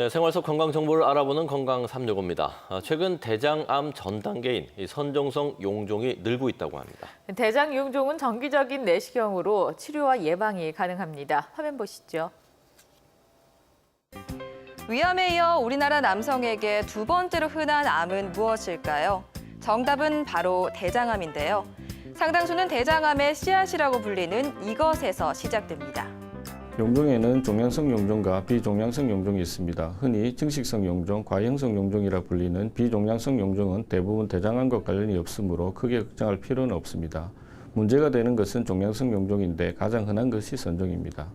네, 생활 속 건강 정보를 알아보는 건강 365입니다. 아, 최근 대장암 전 단계인 이 선종성 용종이 늘고 있다고 합니다. 대장 용종은 정기적인 내시경으로 치료와 예방이 가능합니다. 화면 보시죠. 위암에 이어 우리나라 남성에게 두 번째로 흔한 암은 무엇일까요? 정답은 바로 대장암인데요. 상당수는 대장암의 씨앗이라고 불리는 이것에서 시작됩니다. 용종에는 종양성 용종과 비종양성 용종이 있습니다. 흔히 증식성 용종, 과형성 용종이라 불리는 비종양성 용종은 대부분 대장암과 관련이 없으므로 크게 걱정할 필요는 없습니다. 문제가 되는 것은 종양성 용종인데 가장 흔한 것이 선종입니다.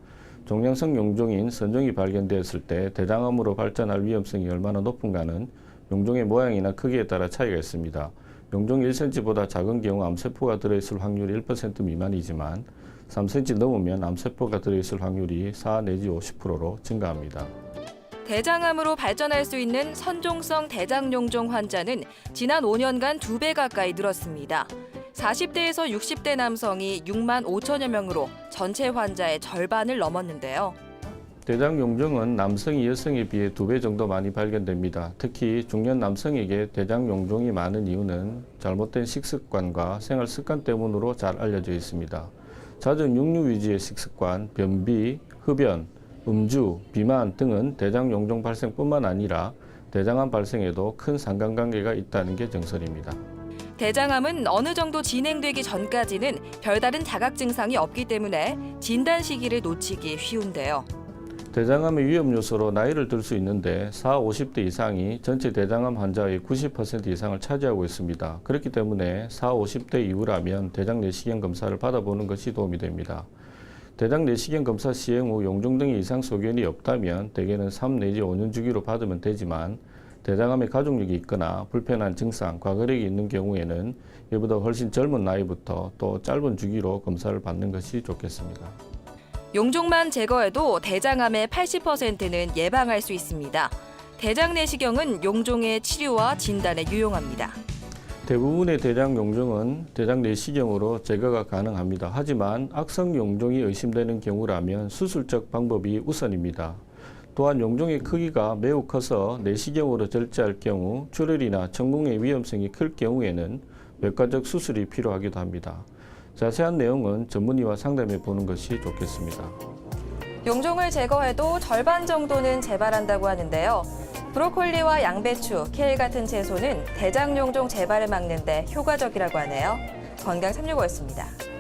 종양성 용종인 선종이 발견되었을 때 대장암으로 발전할 위험성이 얼마나 높은가는 용종의 모양이나 크기에 따라 차이가 있습니다. 용종 1cm보다 작은 경우 암세포가 들어있을 확률이 1% 미만이지만 3cm 넘으면 암세포가 들어있을 확률이 4 내지 50%로 증가합니다. 대장암으로 발전할 수 있는 선종성 대장용종 환자는 지난 5년간 두배 가까이 늘었습니다. 40대에서 60대 남성이 6만 5천여 명으로 전체 환자의 절반을 넘었는데요. 대장 용종은 남성이 여성에 비해 두 배 정도 많이 발견됩니다. 특히 중년 남성에게 대장 용종이 많은 이유는 잘못된 식습관과 생활 습관 때문으로 잘 알려져 있습니다. 잦은 육류 위주의 식습관, 변비, 흡연, 음주, 비만 등은 대장 용종 발생뿐만 아니라 대장암 발생에도 큰 상관관계가 있다는 게 정설입니다. 대장암은 어느 정도 진행되기 전까지는 별다른 자각 증상이 없기 때문에 진단 시기를 놓치기 쉬운데요. 대장암의 위험 요소로 나이를 들 수 있는데 4, 50대 이상이 전체 대장암 환자의 90% 이상을 차지하고 있습니다. 그렇기 때문에 4, 50대 이후라면 대장 내시경 검사를 받아보는 것이 도움이 됩니다. 대장 내시경 검사 시행 후 용종 등의 이상 소견이 없다면 대개는 3 내지 5년 주기로 받으면 되지만 대장암의 가족력이 있거나 불편한 증상, 과거력이 있는 경우에는 이보다 훨씬 젊은 나이부터 또 짧은 주기로 검사를 받는 것이 좋겠습니다. 용종만 제거해도 대장암의 80%는 예방할 수 있습니다. 대장 내시경은 용종의 치료와 진단에 유용합니다. 대부분의 대장 용종은 대장 내시경으로 제거가 가능합니다. 하지만 악성 용종이 의심되는 경우라면 수술적 방법이 우선입니다. 또한 용종의 크기가 매우 커서 내시경으로 절제할 경우 출혈이나 청궁의 위험성이 클 경우에는 외과적 수술이 필요하기도 합니다. 자세한 내용은 전문의와 상담해 보는 것이 좋겠습니다. 용종을 제거해도 절반 정도는 재발한다고 하는데요. 브로콜리와 양배추, 케일 같은 채소는 대장 용종 재발을 막는 데 효과적이라고 하네요. 건강 365였습니다.